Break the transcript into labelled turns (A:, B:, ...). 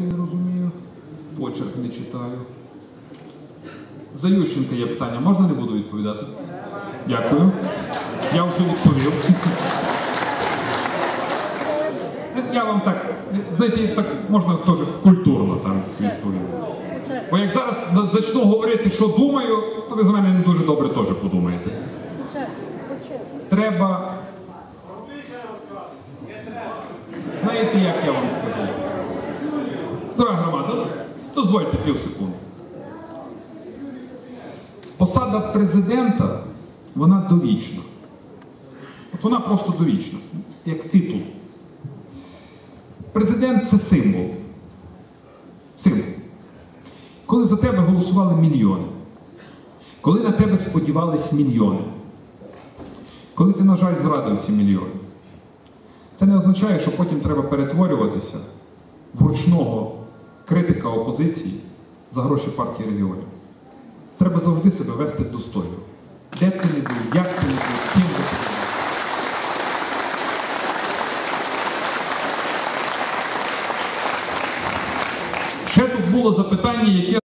A: Не розумію. Почерк не читаю. За Ющенка є питання. Можна не буду відповідати? Дякую. Я вже відповів. Я вам так, знаєте, так можна теж культурно там відповім. Бо як зараз зачну говорити, що думаю, то ви за мене не дуже добре теж подумаєте. Треба. Знаєте, як я вам скажу? Дозвольте пів секунди. Посада президента, вона довічна. От вона просто довічна, як титул. Президент це символ. Символ. Коли за тебе голосували мільйони, коли на тебе сподівались мільйони, коли ти, на жаль, зрадив ці мільйони, це не означає, що потім треба перетворюватися в ручного критика опозиції за гроші партії регіонів. Треба завжди себе вести достойно. Де ти не був, як ти не був, ким ти був. Ще тут було запитання, яке